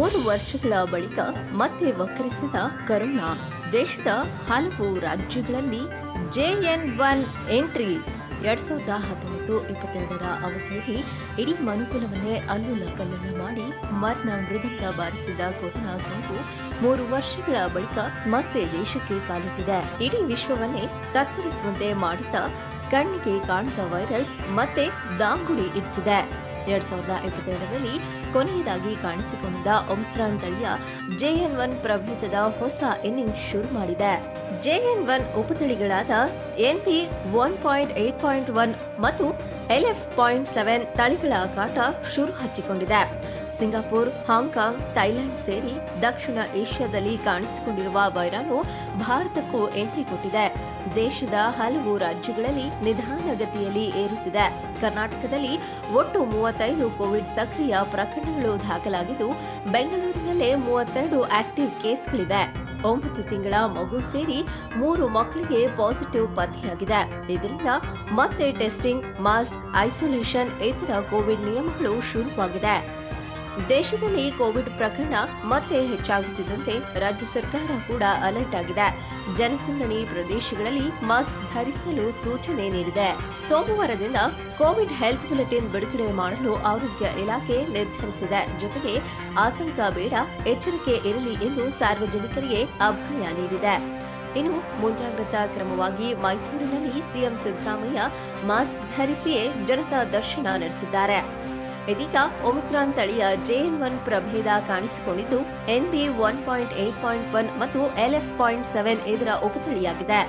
ವರ್ಷಗಳ ಬಳಿಕ ಮತ್ತೆ ವಕ್ರಿಸಿದ ಕರೋನಾ ದೇಶದ ಹಲವು ರಾಜ್ಯಗಳಲ್ಲಿ ಜೆಎನ್ ಒನ್ ಎಂಟ್ರಿ ಎರಡ್ ಸಾವಿರದ ಹತ್ತೊಂಬತ್ತು ಇಪ್ಪತ್ತೆರಡರ ಅವಧಿಯಲ್ಲಿ ಇಡೀ ಮನುಕುಲವನ್ನೇ ಅಲ್ಲುಲ ಕಲ್ಲುಲ ಮಾಡಿ ಮರಣ ಮೃದಂಗ ಬಾರಿಸಿದ ಕೊರೋನಾ ಸೋಂಕು ಮೂರು ವರ್ಷಗಳ ಬಳಿಕ ಮತ್ತೆ ದೇಶಕ್ಕೆ ಕಾಲಿಟ್ಟಿದೆ. ಇಡೀ ವಿಶ್ವವನ್ನೇ ತತ್ತರಿಸುವಂತೆ ಮಾಡಿದ ಕಣ್ಣಿಗೆ ಕಾಣದ ವೈರಸ್ ಮತ್ತೆ ದಾಂಗುಡಿ ಇಡ್ತಿದೆ ಎರಡ್ ಸಾವಿರದ ಇಪ್ಪತ್ತೆರಡರಲ್ಲಿ ಕೊನೆಯದಾಗಿ ಕಾಣಿಸಿಕೊಂಡಿದ್ದ ಒಮ್ಕ್ರಾನ್ ತಳಿಯ ಜೆಎನ್ ಒನ್ ಪ್ರಭೇದದ ಹೊಸ ಇನ್ನಿಂಗ್ಸ್ ಶುರು ಮಾಡಿದೆ. JN one ಉಪತಳಿಗಳಾದ NP one point eight point one ಮತ್ತು ಎಲ್ಎಫ್ ಪಾಯಿಂಟ್ ಸೆವೆನ್ ತಳಿಗಳ ಕಾಟ ಶುರು ಹಚ್ಚಿಕೊಂಡಿದೆ. ಸಿಂಗಾಪುರ್ ಹಾಂಗ್ಕಾಂಗ್ ಥೈಲ್ಯಾಂಡ್ ಸೇರಿ ದಕ್ಷಿಣ ಏಷ್ಯಾದಲ್ಲಿ ಕಾಣಿಸಿಕೊಂಡಿರುವ ವೈರಾಣು ಭಾರತಕ್ಕೂ ಎಂಟ್ರಿ ಕೊಟ್ಟಿದೆ. ದೇಶದ ಹಲವು ರಾಜ್ಯಗಳಲ್ಲಿ ನಿಧಾನಗತಿಯಲ್ಲಿ ಏರುತ್ತಿದೆ. ಕರ್ನಾಟಕದಲ್ಲಿ ಒಟ್ಟು ಮೂವತ್ತೈದು ಕೋವಿಡ್ ಸಕ್ರಿಯ ಪ್ರಕರಣಗಳು ದಾಖಲಾಗಿದ್ದು, ಬೆಂಗಳೂರಿನಲ್ಲೇ ಮೂವತ್ತೆರಡು ಆಕ್ಟಿವ್ ಕೇಸ್ಗಳಿವೆ. ಒಂಬತ್ತು ತಿಂಗಳ ಮಗು ಸೇರಿ ಮೂರು ಮಕ್ಕಳಿಗೆ ಪಾಸಿಟಿವ್ ಪತ್ತೆಯಾಗಿದೆ. ಇದರಿಂದ ಮತ್ತೆ ಟೆಸ್ಟಿಂಗ್, ಮಾಸ್ಕ್, ಐಸೋಲೇಷನ್, ಇತರ ಕೋವಿಡ್ ನಿಯಮಗಳು ಶುರುವಾಗಿದೆ. ದೇಶದಲ್ಲಿ ಕೋವಿಡ್ ಪ್ರಕರಣ ಮತ್ತೆ ಹೆಚ್ಚಾಗುತ್ತಿದ್ದಂತೆ ರಾಜ್ಯ ಸರ್ಕಾರ ಕೂಡ ಅಲರ್ಟ್ ಆಗಿದೆ. ಜನಸಂದಣಿ ಪ್ರದೇಶಗಳಲ್ಲಿ ಮಾಸ್ಕ್ ಧರಿಸಲು ಸೂಚನೆ ನೀಡಿದೆ. ಸೋಮವಾರದಿಂದ ಕೋವಿಡ್ ಹೆಲ್ತ್ ಬುಲೆಟಿನ್ ಬಿಡುಗಡೆ ಮಾಡಲು ಆರೋಗ್ಯ ಇಲಾಖೆ ನಿರ್ಧರಿಸಿದೆ. ಜೊತೆಗೆ ಆತಂಕ ಬೇಡ, ಎಚ್ಚರಿಕೆ ಇರಲಿ ಎಂದು ಸಾರ್ವಜನಿಕರಿಗೆ ಅಭಯ ನೀಡಿದೆ. ಇನ್ನು ಮುಂಜಾಗ್ರತಾ ಕ್ರಮವಾಗಿ ಮೈಸೂರಿನಲ್ಲಿ ಸಿಎಂ ಸಿದ್ದರಾಮಯ್ಯ ಮಾಸ್ಕ್ ಧರಿಸಿಯೇ ಜನತಾ ದರ್ಶನ ನಡೆಸಿದ್ದಾರೆ. ಇದೀಗ ಒಮಿಕ್ರಾನ್ ತಳಿಯ ಜೆಎನ್ ಒನ್ ಪ್ರಭೇದ ಕಾಣಿಸಿಕೊಂಡಿದ್ದು, N B one point eight point one ಮತ್ತು ಎಲ್ ಎಫ್ ಪಾಯಿಂಟ್ ಸೆವೆನ್ ಇದರ ಉಪತಳಿಯಾಗಿದೆ.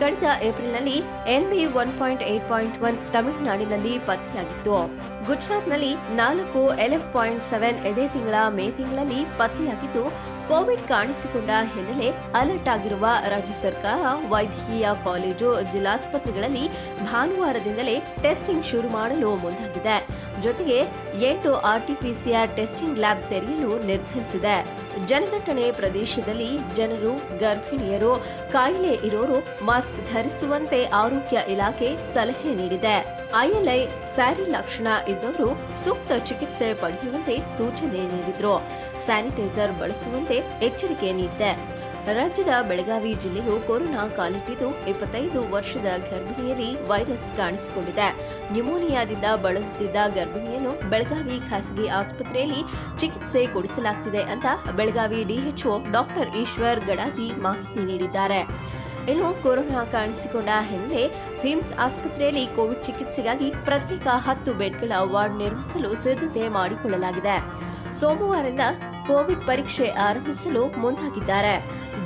ಕಳೆದ ಏಪ್ರಿಲ್ನಲ್ಲಿ N B one point eight point one ತಮಿಳುನಾಡಿನಲ್ಲಿ ಪತ್ತೆಯಾಗಿತ್ತು. ಗುಜರಾತ್ನಲ್ಲಿ ನಾಲ್ಕು ಎಲ್ಎಫ್ ಪಾಯಿಂಟ್ ಸೆವೆನ್ ಇದೇ ತಿಂಗಳ ಮೇ ತಿಂಗಳಲ್ಲಿ ಪತ್ತೆಯಾಗಿದ್ದು, ಕೋವಿಡ್ ಕಾಣಿಸಿಕೊಂಡ ಹಿನ್ನೆಲೆ ಅಲರ್ಟ್ ಆಗಿರುವ ರಾಜ್ಯ ಸರ್ಕಾರ, ವೈದ್ಯಕೀಯ ಕಾಲೇಜು, ಜಿಲ್ಲಾಸ್ಪತ್ರೆಗಳಲ್ಲಿ ಭಾನುವಾರದಿಂದಲೇ ಟೆಸ್ಟಿಂಗ್ ಶುರು ಮಾಡಲು ಮುಂದಾಗಿದೆ. ಜೊತೆಗೆ ಎಂಟು ಆರ್ಟಿಪಿಸಿಆರ್ ಟೆಸ್ಟಿಂಗ್ ಲ್ಯಾಬ್ ತೆರೆಯಲು ನಿರ್ಧರಿಸಿದೆ. ಜನದಟ್ಟಣೆ ಪ್ರದೇಶದಲ್ಲಿ ಜನರು, ಗರ್ಭಿಣಿಯರು, ಕಾಯಿಲೆ ಇರೋರು, ಮಾಸ್ಕ್ ಧರಿಸುವಂತೆ ಆರೋಗ್ಯ ಇಲಾಖೆ ಸಲಹೆ ನೀಡಿದೆ. ಐಎಲ್ಐ ಸ್ಯಾರಿ ಲಕ್ಷಣ ಇದ್ದವರು ಸೂಕ್ತ ಚಿಕಿತ್ಸೆ ಪಡೆಯುವಂತೆ ಸೂಚನೆ ನೀಡಿದ್ರು. ಸ್ಯಾನಿಟೈಸರ್ ಬಳಸುವಂತೆ ಎಚ್ಚರಿಕೆ ನೀಡಿದೆ. ರಾಜ್ಯದ ಬೆಳಗಾವಿ ಜಿಲ್ಲೆಯು ಕೊರೋನಾ ಕಾಲಿಟ್ಟಿದ್ದು ಇಪ್ಪತ್ತೈದು ವರ್ಷದ ಗರ್ಭಿಣಿಯಲ್ಲಿ ವೈರಸ್ ಕಾಣಿಸಿಕೊಂಡಿದೆ. ನ್ಯೂಮೋನಿಯಾದಿಂದ ಬಳಲುತ್ತಿದ್ದ ಗರ್ಭಿಣಿಯನ್ನು ಬೆಳಗಾವಿ ಖಾಸಗಿ ಆಸ್ಪತ್ರೆಯಲ್ಲಿ ಚಿಕಿತ್ಸೆ ಕೊಡಿಸಲಾಗ್ತಿದೆ ಅಂತ ಬೆಳಗಾವಿ ಡಿಎಚ್ಒ ಡಾಕ್ಟರ್ ಈಶ್ವರ್ ಗಡಾದಿ ಮಾಹಿತಿ ನೀಡಿದ್ದಾರೆ. ಇನ್ನು ಕೊರೋನಾ ಕಾಣಿಸಿಕೊಂಡ ಹಿನ್ನೆಲೆ ಫಿಮ್ಸ್ ಆಸ್ಪತ್ರೆಯಲ್ಲಿ ಕೋವಿಡ್ ಚಿಕಿತ್ಸೆಗಾಗಿ ಪ್ರತ್ಯೇಕ ಹತ್ತು ಬೆಡ್ಗಳ ವಾರ್ಡ್ ನಿರ್ಮಿಸಲು ಸಿದ್ಧತೆ ಮಾಡಿಕೊಳ್ಳಲಾಗಿದೆ. ಸೋಮವಾರದಿಂದ ಕೋವಿಡ್ ಪರೀಕ್ಷೆ ಆರಂಭಿಸಲು ಮುಂದಾಗಿದ್ದಾರೆ.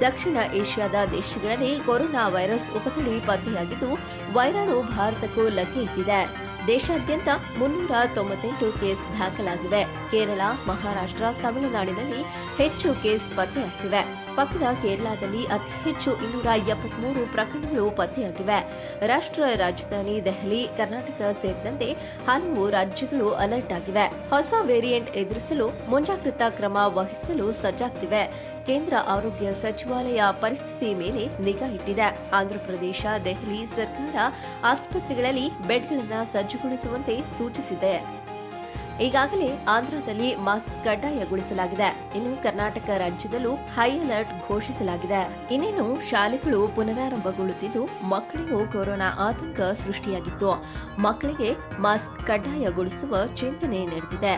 ದಕ್ಷಿಣ ಏಷ್ಯಾದ ದೇಶಗಳಲ್ಲಿ ಕೊರೋನಾ ವೈರಸ್ ಉಪತಳಿ ಪತ್ತೆಯಾಗಿದ್ದು, ವೈರಾಣು ಭಾರತಕ್ಕೂ ಲಗ್ಗೆ ಇಟ್ಟಿದೆ ದೇಶಾದ್ಯಂತ ಮುನ್ನೂರ ತೊಂಬತ್ತೆಂಟು ಕೇಸ್ ದಾಖಲಾಗಿವೆ. ಕೇರಳ ಮಹಾರಾಷ್ಟ್ರ ತಮಿಳುನಾಡಿನಲ್ಲಿ ಹೆಚ್ಚು ಕೇಸ್ ಪತ್ತೆಯಾಗ್ತಿವೆ. ಪಕ್ಕದ ಕೇರಳದಲ್ಲಿ ಅತಿ ಹೆಚ್ಚು ಇನ್ನೂರ ಎಪ್ಪತ್ಮೂರು ಪ್ರಕರಣಗಳು ಪತ್ತೆಯಾಗಿವೆ. ರಾಷ್ಟ್ರ ರಾಜಧಾನಿ ದೆಹಲಿ, ಕರ್ನಾಟಕ ಸೇರಿದಂತೆ ಹಲವು ರಾಜ್ಯಗಳು ಅಲರ್ಟ್ ಆಗಿವೆ. ಹೊಸ ವೇರಿಯಂಟ್ ಎದುರಿಸಲು ಮುಂಜಾಗ್ರತಾ ಕ್ರಮ ವಹಿಸಲು ಸಜ್ಜಾಗ್ತಿವೆ. ಕೇಂದ್ರ ಆರೋಗ್ಯ ಸಚಿವಾಲಯ ಪರಿಸ್ಥಿತಿ ಮೇಲೆ ನಿಗಾ ಇಟ್ಟಿದೆ. ಆಂಧ್ರಪ್ರದೇಶ, ದೆಹಲಿ ಸರ್ಕಾರ ಆಸ್ಪತ್ರೆಗಳಲ್ಲಿ ಬೆಡ್ಗಳನ್ನು ಸಜ್ಜುಗೊಳಿಸುವಂತೆ ಸೂಚಿಸಿದೆ. ಈಗಾಗಲೇ ಆಂಧ್ರದಲ್ಲಿ ಮಾಸ್ಕ್ ಕಡ್ಡಾಯಗೊಳಿಸಲಾಗಿದೆ. ಇನ್ನು ಕರ್ನಾಟಕ ರಾಜ್ಯದಲ್ಲೂ ಹೈ ಅಲರ್ಟ್ ಘೋಷಿಸಲಾಗಿದೆ. ಇನ್ನೇನು ಶಾಲೆಗಳು ಪುನರಾರಂಭಗೊಳ್ಳುತ್ತಿದ್ದು, ಮಕ್ಕಳಿಗೂ ಕೊರೋನಾ ಆತಂಕ ಸೃಷ್ಟಿಯಾಗಿತ್ತು. ಮಕ್ಕಳಿಗೆ ಮಾಸ್ಕ್ ಕಡ್ಡಾಯಗೊಳಿಸುವ ಚಿಂತನೆ ನಡೆದಿದೆ.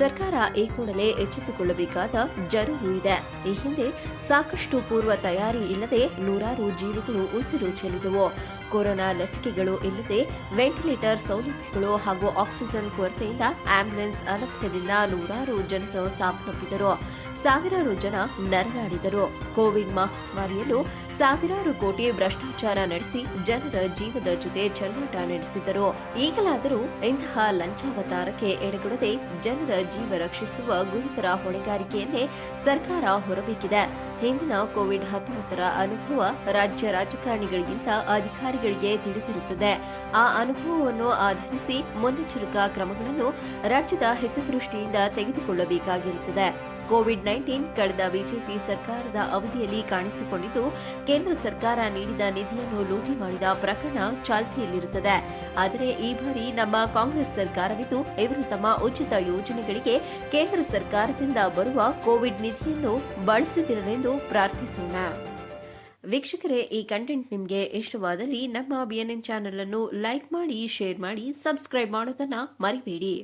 ಸರ್ಕಾರ ಈ ಕೂಡಲೇ ಎಚ್ಚೆತ್ತುಕೊಳ್ಳಬೇಕಾದ ಜರೂರು ಇದೆ. ಈ ಹಿಂದೆ ಸಾಕಷ್ಟು ಪೂರ್ವ ತಯಾರಿ ಇಲ್ಲದೆ ನೂರಾರು ಜೀವಿಗಳು ಉಸಿರು ಚೆಲ್ಲಿದವು. ಕೊರೋನಾ ಲಸಿಕೆಗಳು ಇಲ್ಲದೆ ವೆಂಟಿಲೇಟರ್ ಸೌಲಭ್ಯಗಳು ಹಾಗೂ ಆಕ್ಸಿಜನ್ ಕೊರತೆಯಿಂದ ಆಂಬ್ಯುಲೆನ್ಸ್ ಅಲಭ್ಯದಿಂದ ನೂರಾರು ಜನರು ಸಾವನ್ನಪ್ಪಿದರು. ಸಾವಿರಾರು ಜನ ನರಳಾಡಿದರು ಕೋವಿಡ್ ಮಹಾಮಾರಿಯಲ್ಲೂ ಸಾವಿರಾರು ಕೋಟಿ ಭ್ರಷ್ಟಾಚಾರ ನಡೆಸಿ ಜನರ ಜೀವದ ಜೊತೆ ಚೆಲ್ಲಾಟ ನಡೆಸಿದರು. ಈಗಲಾದರೂ ಇಂತಹ ಲಂಚಾವತಾರಕ್ಕೆ ಎಡೆಗೊಡದೆ ಜನರ ಜೀವ ರಕ್ಷಿಸುವ ಗುರುತರ ಹೊಣೆಗಾರಿಕೆಯನ್ನೇ ಸರ್ಕಾರ ಹೊರಬೇಕಿದೆ. ಹಿಂದಿನ ಕೋವಿಡ್ ಹತ್ತೊಂಬತ್ತರ ಅನುಭವ ರಾಜ್ಯ ರಾಜಕಾರಣಿಗಳಿಗಿಂತ ಅಧಿಕಾರಿಗಳಿಗೆ ತಿಳಿದಿರುತ್ತದೆ. ಆ ಅನುಭವವನ್ನು ಆಧರಿಸಿ ಮುನ್ನೆಚ್ಚರಿಕಾ ಕ್ರಮಗಳನ್ನು ರಾಜ್ಯದ ಹಿತದೃಷ್ಟಿಯಿಂದ ತೆಗೆದುಕೊಳ್ಳಬೇಕಾಗಿರುತ್ತದೆ. ಕೋವಿಡ್ ನೈನ್ಟೀನ್ ಕಳೆದ ಬಿಜೆಪಿ ಸರ್ಕಾರದ ಅವಧಿಯಲ್ಲಿ ಕಾಣಿಸಿಕೊಂಡಿದ್ದು, ಕೇಂದ್ರ ಸರ್ಕಾರ ನೀಡಿದ ನಿಧಿಯನ್ನು ಲೂಟಿ ಮಾಡಿದ ಪ್ರಕರಣ ಚಾಲ್ತಿಯಲ್ಲಿರುತ್ತದೆ. ಆದರೆ ಈ ಬಾರಿ ನಮ್ಮ ಕಾಂಗ್ರೆಸ್ ಸರ್ಕಾರವಿದ್ದು, ಇವರು ತಮ್ಮ ಉಚಿತ ಯೋಜನೆಗಳಿಗೆ ಕೇಂದ್ರ ಸರ್ಕಾರದಿಂದ ಬರುವ ಕೋವಿಡ್ ನಿಧಿಯನ್ನು ಬಳಸುತ್ತಿರಲೆಂದು ಪ್ರಾರ್ಥಿಸೋಣ. ವೀಕ್ಷಕರೇ, ಈ ಕಂಟೆಂಟ್ ನಿಮಗೆ ಇಷ್ಟವಾದಲ್ಲಿ ನಮ್ಮ ಬಿಎನ್ಎನ್ ಚಾನೆಲ್ ಅನ್ನು ಲೈಕ್ ಮಾಡಿ ಶೇರ್ ಮಾಡಿ ಸಬ್ಸ್ಕ್ರೈಬ್ ಮಾಡೋದನ್ನ ಮರಿಬೇಡಿ.